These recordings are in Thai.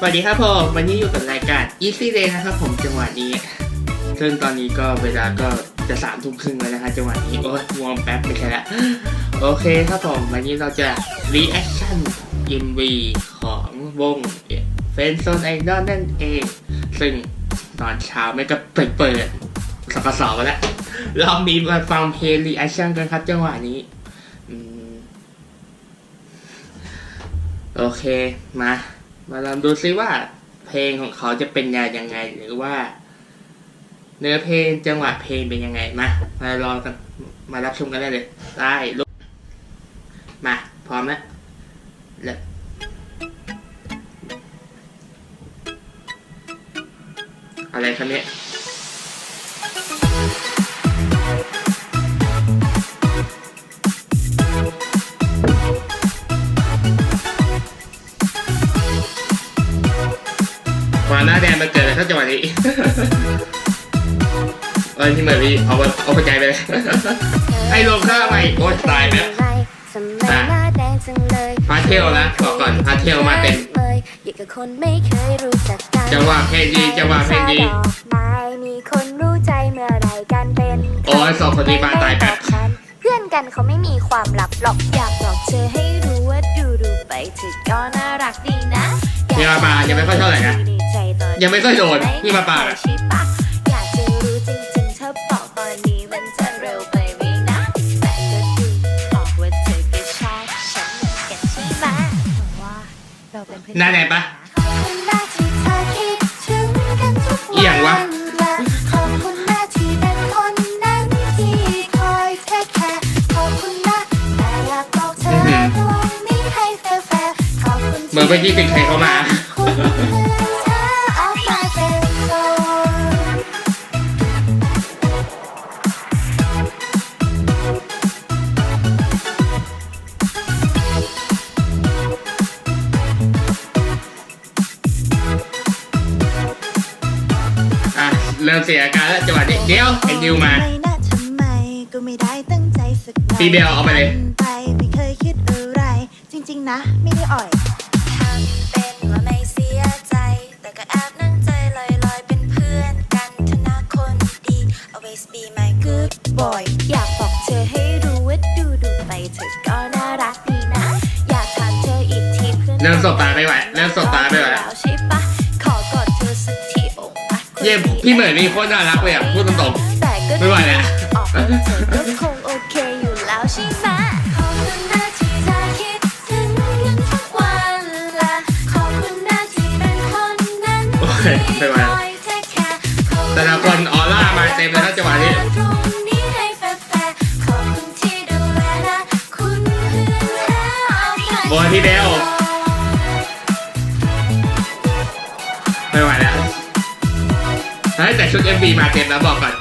สวัสดีครับผมวันนี้อยู่กับรายการ Easy Day นะครับผมจังหวะนี้ซึ่งตอนนี้ก็เวลาก็จะสามทุ่มครึ่งแล้วนะฮะจังหวะนี้โอ้ยวอร์มแป๊บไม่ใช่ละโอเคครับผมวันนี้เราจะ reaction MV ของวงเฟนโซนไอดอลนั่นเอง ซึ่งตอนเช้าไม่ก็ไปเปิดสกสมาแล้วเรามีมาฟังเพลง reaction กันครับจังหวะนี้อโอเคมา มาลองดูซิว่าเพลงของเขาจะเป็นยังไง หรือว่า เนื้อเพลงจังหวะเพลงเป็นยังไงมามาลองกันมารับชมกันได้เลย ได้ลูกมา พร้อมแล้วแล้วอะไรครับเนี่ย แดงมาเกิดเลยถ้าจังหวะนี้เออที่เหมือนพี่เอาไปเอาไปใจไปเลยให้ลงข้าใหม่โอ๊ยตายแล้วอะพาเทลนะบอกก่อนพาเทลมาเต็มอยู่กับคนไม่เคยรู้จักกันจังหวะเพลงดีจังหวะเพลงดีดอกไม้มีคนรู้ใจเมื่อไรกันเป็นโอ้ยสองคนนี้บ้านตายแป๊บฉันเพื่อนกันเขาไม่มีความลับหรอกอยากบอกเธอให้รู้ว่าดูดูไปเธอก็น่ารักดีนะพี่มาปายังไม่ค่อยเท่าไหร่นะดีใจ ตอนยังไม่ค่อยโดนพี่มาปาใช่ปะอยากจะรู้จริงๆเธอบอกตอนนี้มันจะเร็วไปไหมนะแต่ก็ดูออกว่าเธอก็ชอบฉันเหมือนกันใช่ไหมว่าเราเป็นเพื่อนหน้าแดงปะขอบคุณนะที่เธอคิดถึงกันทุกเอีวัยงวะและขอบคุณนะที่เป็นคนนั้นที่คอยเทคแคร์ขอ เริ่มเสียอาการแล้วจังหวะนี้เดี๋ยวไอ้ดิวมาทำไนะทำไมก็ไม่ได้ตั้งใจสักหน่อยพี่เบลเอาไปเลยไปไม่เคยคิดอะไร จริง ๆ นะ ไม่ได้อ่อยทำเป็นว่าไม่เสียใจ แต่ก็แอบนั่งใจลอยๆ เป็นเพื่อนกันเธอหน้าคนดี always be my good boy อยากบอกเธอให้รู้ว่าดูดูไปเธอก็น่ารักดีนะ อยากถามเธออีกทีเพื่อนเริ่มสบตาไม่ไหวเริ่มสบตาไม่ไหวแล้วใช่ ยี่ยมพี่เหมือนนี่โคตรน่ารักเลยอะพูดตรงแต่ก็ไม่ไหวแล้วออกมาเธอก็คงโอเคอยู่แล้วใช่ไหมขอบคุณนะที่เธอคิดถึงกันทุกวันและขอบคุณนะที่เป็นคนนั้นๆโอ้ยไม่ไหวแล้วแต่ละคนออร่ามาเต็มเลยนะจังหวะนี้โอ้ยพี่เบลไม่ไหวแล้ว เฮ้ยแต่ชุด MV มาเต็มแล้วบอกก่อน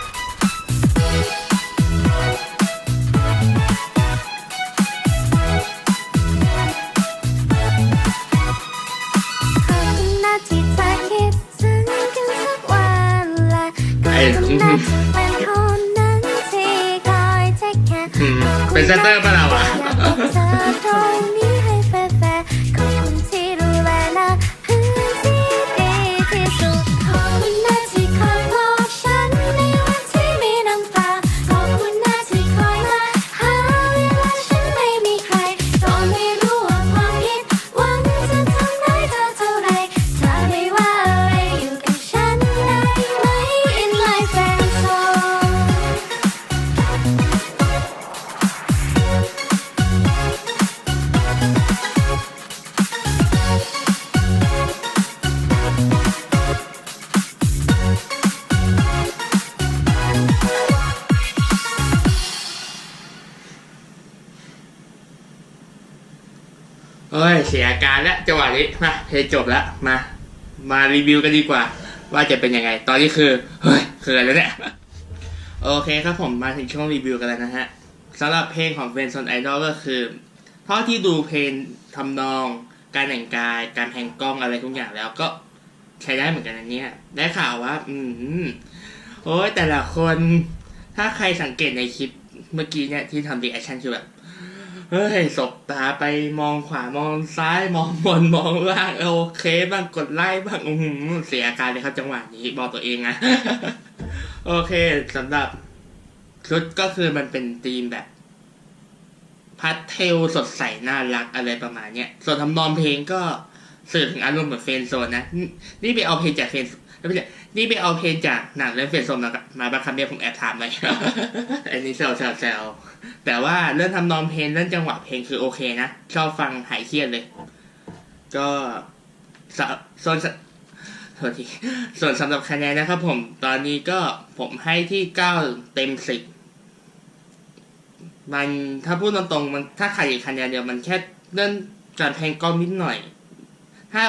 ไอ้อื้อหือเป็นคนนั้นที่คอยเทคแคร์อืมเป็นเซนเตอร์ปะเราอะอยากบอกเธอต ยเสียอาการแล้วจังหวะนี้มาเพลงจบแล้วมา มารีวิวกันดีกว่า ว่าจะเป็นยังไง ตอนนี้คือเฮ้ยคืออะไรแล้วเนี่ยโอเคครับผมมาถึงช่วงรีวิวกันแล้วนะฮะสำหรับเพลงของเฟนซอนไอดอลก็คือเท่าที่ดูเพลงทำนอง การแต่งกาย การแพงกล้องอะไรทุกอย่างแล้วก็ใช้ได้เหมือนกันนเนี่ยได้ข่าวว่า อืมโอ้ยแต่ละคน ถ้าใครสังเกตในคลิปเมื่อกี้เนี่ยที่ทำดีแอคชั่นคือแบบ เฮ้ยสบตาไปมองขวามองซ้ายมองบนมองล่างโอเคบ้างกดไลค์บ้างอือหือเสียอาการเลยครับจังหวะนี้บอกตัวเองนะโอเคสำหรับชุดก็คือมันเป็นธีมแบบพัดเทลสดใสน่ารักอะไรประมาณเนี้ยส่วนทำนองเพลงก็สื่อถึงอารมณ์แบบเฟรนด์โซนนะ นี่ไปเอาเพลงจากเฟน ด์ไม่ใช่นี่ไปเอาเพลงจากหนังเรื่องเฟรนด์โซนมามาบ้างครับเนี่ยผมแอบถามเลยอันนี้แซวแซวแซวแต่ว่าเรื่องทำนองเพลงเรื่องจังหวะเพลงคือโอเคนะชอบฟังหายเครียดเลย ก็สะส่วนสะโทษทีส่วนสำหรับคะแนนนะครับผมตอนนี้ก็ผมให้ที่เก้าเต็มสิบมันถ้าพูดตรงๆมันถ้าขาดอีกคะแนนเดียวมันแค่เลื่อนการแพงกล้องนิดหน่อย ถ้า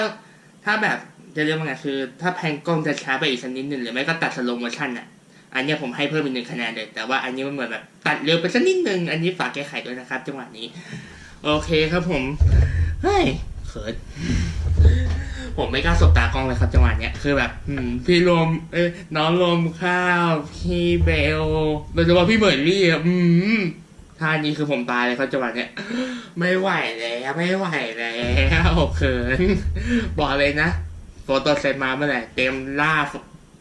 ถ้าแบบ จะเรียกว่าไงคือ ถ้าแพงกล้องจะช้าไปอีกสักนิดหนึ่งหรือไม่ก็ตัดสโลโมชั่นอะ อันนี้ผมให้เพิ่มอีกหนึ่งคะแนนเลย แต่ว่าอันนี้มันเหมือนแบบตัดเร็วไปสักนิดหนึ่งอันนี้ฝากแก้ไขด้วยนะครับจังหวะนี้ โอเคครับผมเฮ้ยเขินผมไม่กล้าสบตากล้องเลยครับจังหวะเนี้ยคือแบบพี่ลมเอ้น้องลมข้าว พี่เบลโดยเฉพาะพี่เหมยลี่อืมท่านี้คือผมตายเลยครับจังหวะเนี้ยไม่ไหวแล้วไม่ไหวแล้วเขินบอกเลยนะ โฟโต้เซตมาเมื่อไหร่เต็มล่า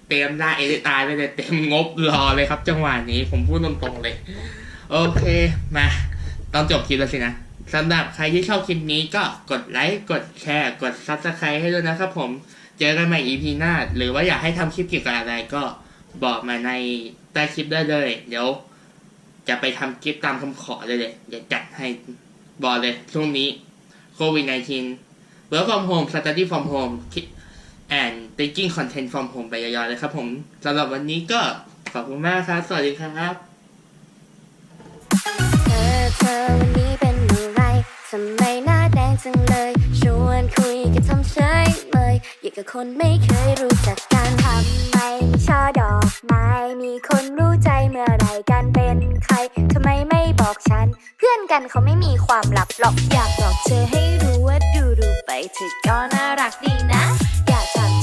เต็มล่าเอลิตายไปเลยเต็มงบรอเลยครับ จังหวะนี้ผมพูดตรงๆเลย โอเคมาต้องจบคลิปแล้วสินะสำหรับใครที่ชอบคลิปนี้ก็กดไลค์กดแชร์ กดซับสไครต์ให้ด้วยนะครับผมเจอกันใหม่ EP หน้า หรือว่าอยากให้ทำคลิปเกี่ยวกับอะไรก็บอกมาในใต้คลิปได้เลย เดี๋ยว จะไปทำคลิปตามคำขอเลยเลยเดี๋ยวจัดให้บอกเลยช่วงนี้โควิด -19 work from home study from home and taking content from home ไปยาวๆเลยครับผมสำหรับวันนี้ก็ขอบคุณมากครับ สวัสดีครับเธอเธอวันนี้เป็นอะไรทำไมหน้าแดงจังเลย ชวนคุยก็ทำเฉยเลยอย่างกับคนไม่เคยรู้จักกันทำไมม่ช่อดอกไม้มีคนรู้ใจเมื่อไรกันเป็นใครทำไมไม่บอกฉัน เพื่อนกันเขาไม่มีความลับหรอกอยากบอกเธอให้รู้ว่าดูดูไปเธอก็น่ารักดีนะ チャン